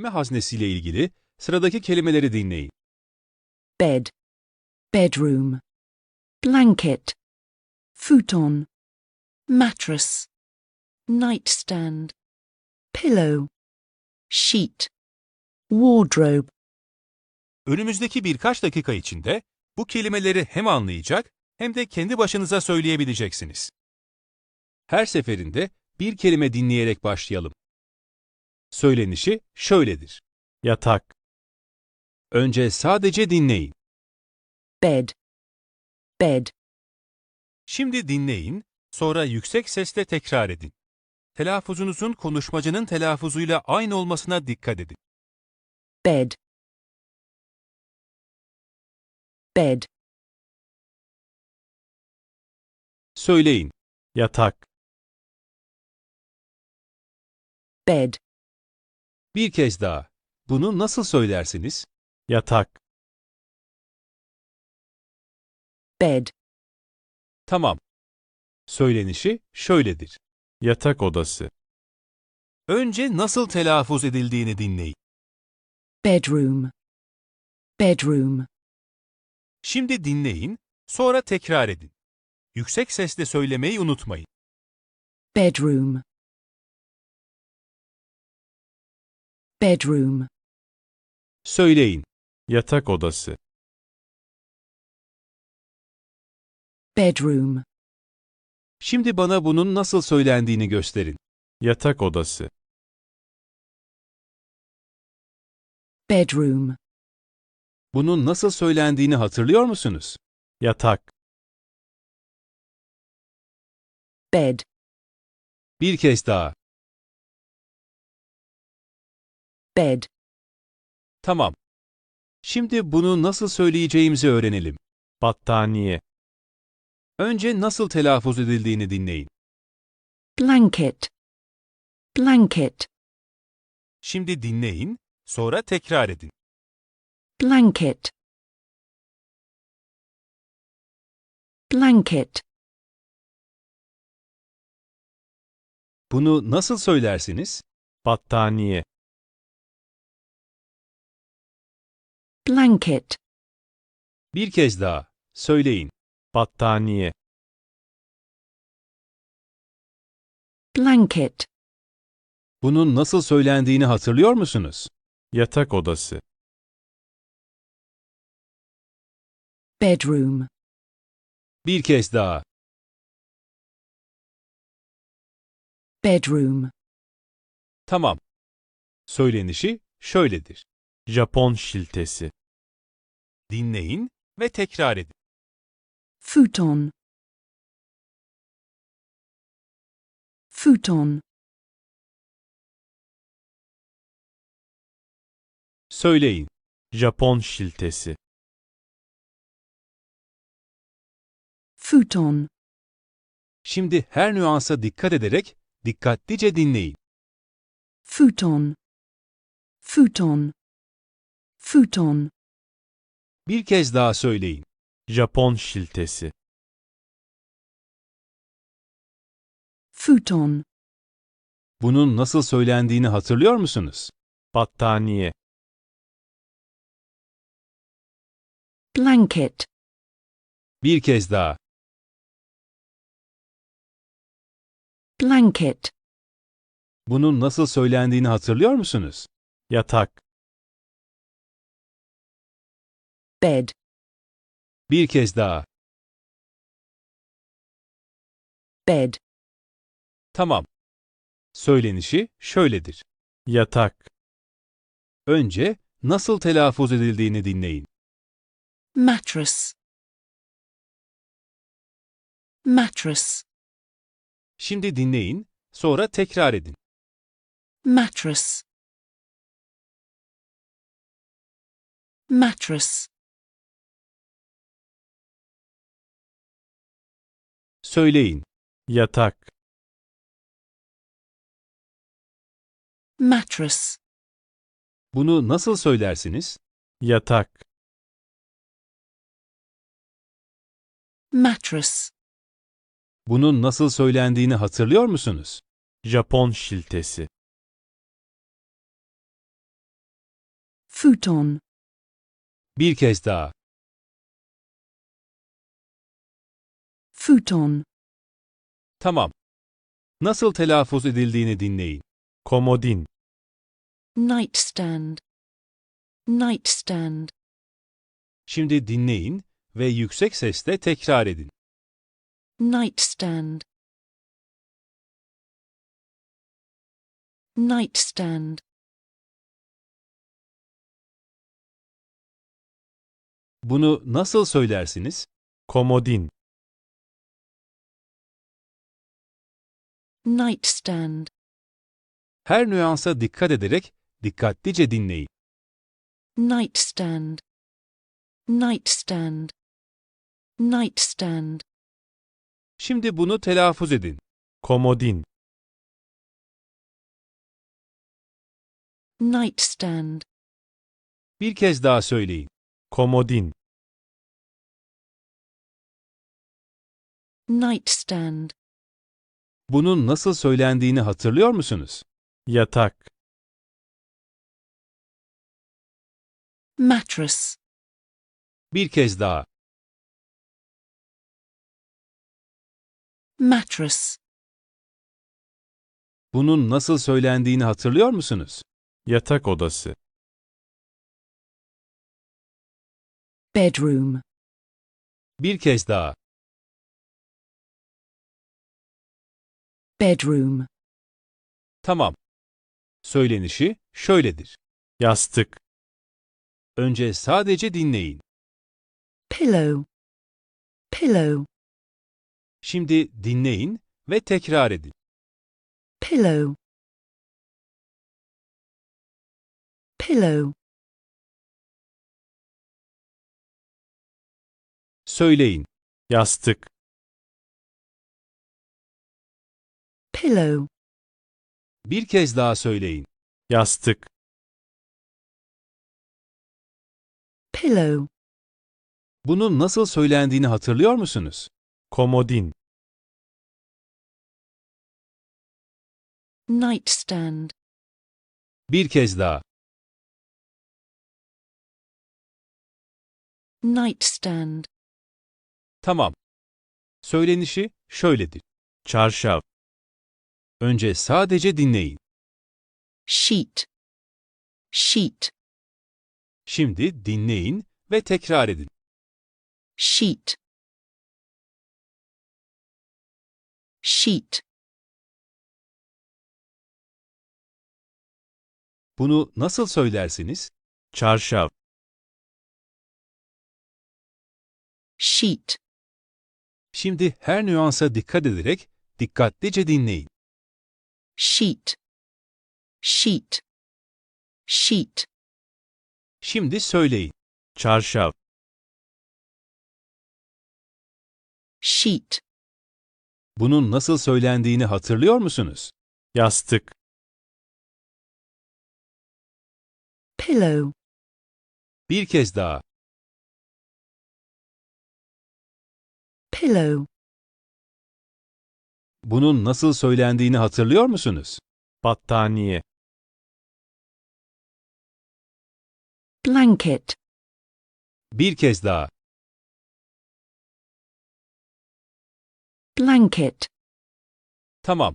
Kelime haznesiyle ilgili sıradaki kelimeleri dinleyin. bed, bedroom, blanket, futon, mattress, nightstand, pillow, sheet, wardrobe, Önümüzdeki birkaç dakika içinde bu kelimeleri hem anlayacak hem de kendi başınıza söyleyebileceksiniz. Her seferinde bir kelime dinleyerek başlayalım. Söylenişi şöyledir. yatak, Önce sadece dinleyin. bed, bed, Şimdi dinleyin, sonra yüksek sesle tekrar edin. Telaffuzunuzun konuşmacının telaffuzuyla aynı olmasına dikkat edin. bed, bed, Söyleyin. yatak, bed, Bir kez daha. Bunu nasıl söylersiniz? yatak, bed, Tamam. Söylenişi şöyledir. yatak odası, Önce nasıl telaffuz edildiğini dinleyin. bedroom, bedroom, Şimdi dinleyin, sonra tekrar edin. Yüksek sesle söylemeyi unutmayın. bedroom, bedroom, Söyleyin. yatak odası, bedroom, Şimdi bana bunun nasıl söylendiğini gösterin. yatak odası, bedroom, Bunun nasıl söylendiğini hatırlıyor musunuz? yatak, bed, Bir kez daha. Bed, Tamam. Şimdi bunu nasıl söyleyeceğimizi öğrenelim. battaniye, Önce nasıl telaffuz edildiğini dinleyin. blanket, blanket, Şimdi dinleyin, sonra tekrar edin. blanket, blanket, Bunu nasıl söylersiniz? battaniye, blanket, Bir kez daha. Söyleyin. battaniye, blanket, Bunun nasıl söylendiğini hatırlıyor musunuz? yatak odası, bedroom, Bir kez daha. bedroom, Tamam. Söylenişi şöyledir. Japon şiltesi, Dinleyin ve tekrar edin. futon, futon, Söyleyin. Japon şiltesi, futon, Şimdi her nüansa dikkat ederek dikkatlice dinleyin. futon, futon, futon, Bir kez daha söyleyin. Japon şiltesi, futon, Bunun nasıl söylendiğini hatırlıyor musunuz? battaniye, blanket, Bir kez daha. blanket, Bunun nasıl söylendiğini hatırlıyor musunuz? yatak, bed, Bir kez daha. bed, Tamam. Söylenişi şöyledir. yatak, Önce nasıl telaffuz edildiğini dinleyin. mattress, mattress, Şimdi dinleyin, sonra tekrar edin. mattress, mattress, Söyleyin. yatak, mattress, Bunu nasıl söylersiniz? yatak, mattress, Bunun nasıl söylendiğini hatırlıyor musunuz? Japon şiltesi, Futon. Bir kez daha. Futon. Tamam. Nasıl telaffuz edildiğini dinleyin. Komodin. Nightstand. Nightstand. Şimdi dinleyin ve yüksek sesle tekrar edin. Nightstand. Nightstand. Bunu nasıl söylersiniz? Komodin. Nightstand. Her nüansa dikkat ederek dikkatlice dinleyin. Nightstand. Nightstand. Nightstand. Şimdi bunu telaffuz edin. Komodin. Nightstand. Bir kez daha söyleyin. Komodin. Nightstand. Bunun nasıl söylendiğini hatırlıyor musunuz? Yatak. Mattress. Bir kez daha. Mattress. Bunun nasıl söylendiğini hatırlıyor musunuz? Yatak odası. Bedroom. Bir kez daha. Bedroom. Tamam. Söylenişi şöyledir. Yastık. Önce sadece dinleyin. Pillow. Pillow. Şimdi dinleyin ve tekrar edin. Pillow. Pillow. Söyleyin. Yastık. Pillow. Bir kez daha söyleyin. Yastık. Pillow. Bunun nasıl söylendiğini hatırlıyor musunuz? Komodin. Nightstand. Bir kez daha. Nightstand. Tamam. Söylenişi şöyledir. Çarşaf. Önce sadece dinleyin. Sheet. Sheet. Şimdi dinleyin ve tekrar edin. Sheet. Sheet. Bunu nasıl söylersiniz? Çarşaf. Sheet. Şimdi her nüansa dikkat ederek dikkatlice dinleyin. Sheet. Sheet. Sheet. Şimdi söyleyin. Çarşaf. Sheet. Bunun nasıl söylendiğini hatırlıyor musunuz? Yastık. Pillow. Bir kez daha. Pillow. Bunun nasıl söylendiğini hatırlıyor musunuz? Battaniye. Blanket. Bir kez daha. Blanket. Tamam.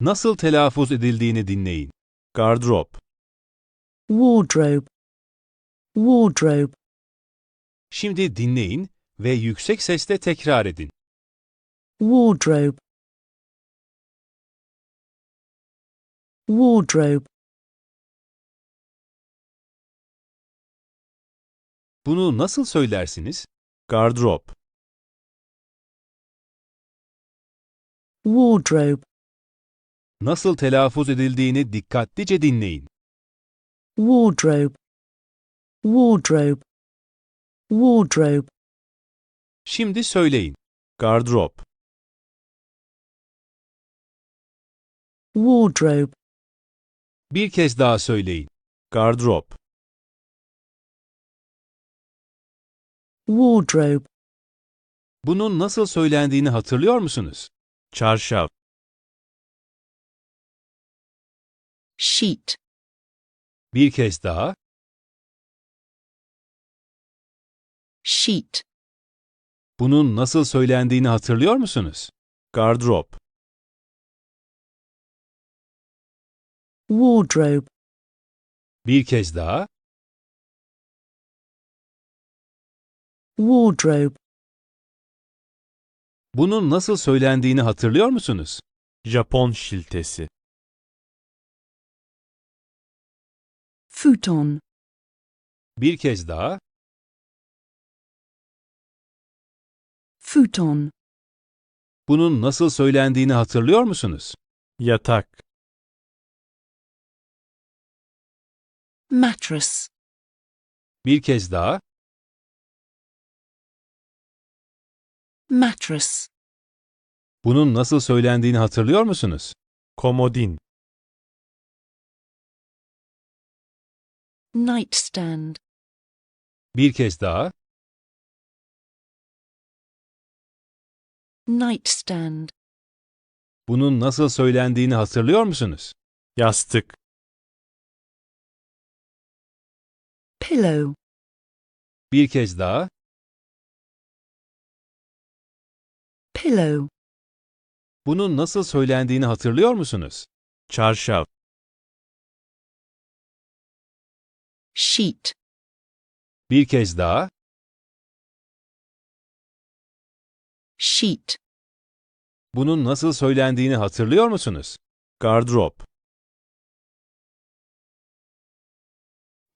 Nasıl telaffuz edildiğini dinleyin. Gardırop. Wardrobe. Wardrobe. Şimdi dinleyin ve yüksek sesle tekrar edin. Wardrobe. Wardrobe. Bunu nasıl söylersiniz? Gardırop. Wardrobe. Nasıl telaffuz edildiğini dikkatlice dinleyin. Wardrobe. Wardrobe. Wardrobe. Şimdi söyleyin. Gardırop. Wardrobe. Bir kez daha söyleyin. Gardrop. Wardrobe. Bunun nasıl söylendiğini hatırlıyor musunuz? Çarşaf. Sheet. Bir kez daha. Sheet. Bunun nasıl söylendiğini hatırlıyor musunuz? Gardrop. Wardrobe, Bir kez daha. wardrobe, Bunun nasıl söylendiğini hatırlıyor musunuz? Japon şiltesi. futon, Bir kez daha. futon, Bunun nasıl söylendiğini hatırlıyor musunuz? Yatak. Mattress, Bir kez daha. mattress, Bunun nasıl söylendiğini hatırlıyor musunuz? Komodin. nightstand, Bir kez daha. nightstand, Bunun nasıl söylendiğini hatırlıyor musunuz? Yastık. Pillow, Bir kez daha. pillow, Bunun nasıl söylendiğini hatırlıyor musunuz? Çarşaf. sheet, Bir kez daha. sheet, Bunun nasıl söylendiğini hatırlıyor musunuz? Gardırop.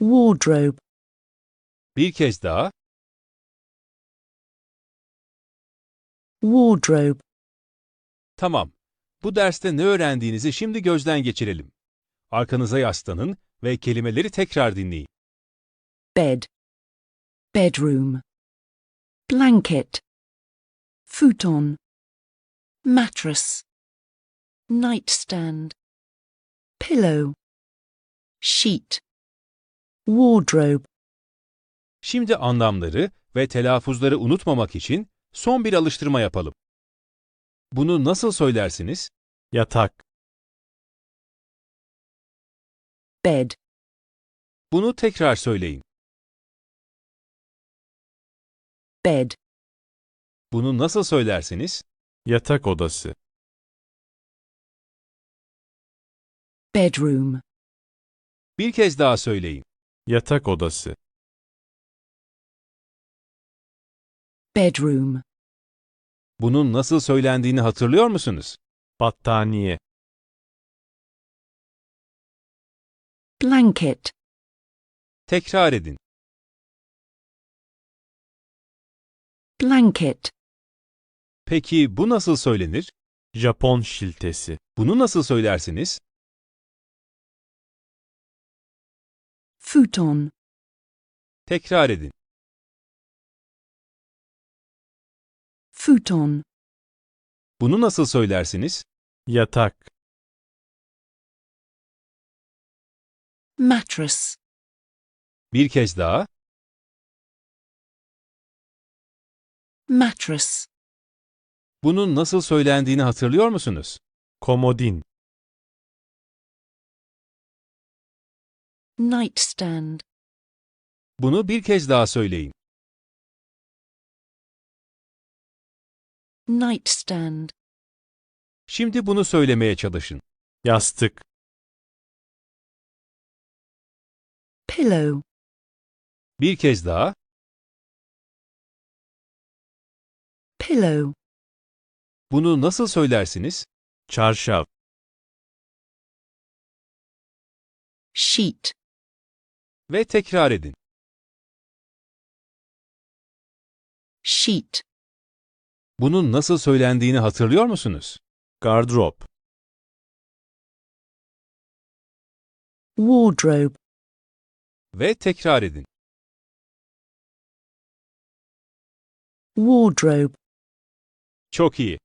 Wardrobe, Bir kez daha. wardrobe, Tamam. Bu derste ne öğrendiğinizi şimdi gözden geçirelim. Arkanıza yaslanın ve kelimeleri tekrar dinleyin. bed, bedroom, blanket, futon, mattress, nightstand, pillow, sheet, wardrobe, Şimdi anlamları ve telaffuzları unutmamak için son bir alıştırma yapalım. Bunu nasıl söylersiniz? Yatak. bed, Bunu tekrar söyleyin. bed, Bunu nasıl söylersiniz? Yatak odası. bedroom, Bir kez daha söyleyin. Yatak odası. bedroom, Bunun nasıl söylendiğini hatırlıyor musunuz? Battaniye. blanket, Tekrar edin. blanket, Peki bu nasıl söylenir? Japon şiltesi. Bunu nasıl söylersiniz? Futon, Tekrar edin. futon, Bunu nasıl söylersiniz? Yatak. mattress, Bir kez daha. mattress, Bunun nasıl söylendiğini hatırlıyor musunuz? Komodin. Nightstand, Bunu bir kez daha söyleyin. nightstand, Şimdi bunu söylemeye çalışın. Yastık. pillow, Bir kez daha. pillow, Bunu nasıl söylersiniz? Çarşaf. sheet, Ve tekrar edin. sheet, Bunun nasıl söylendiğini hatırlıyor musunuz? Gardırop. wardrobe, Ve tekrar edin. wardrobe, Çok iyi.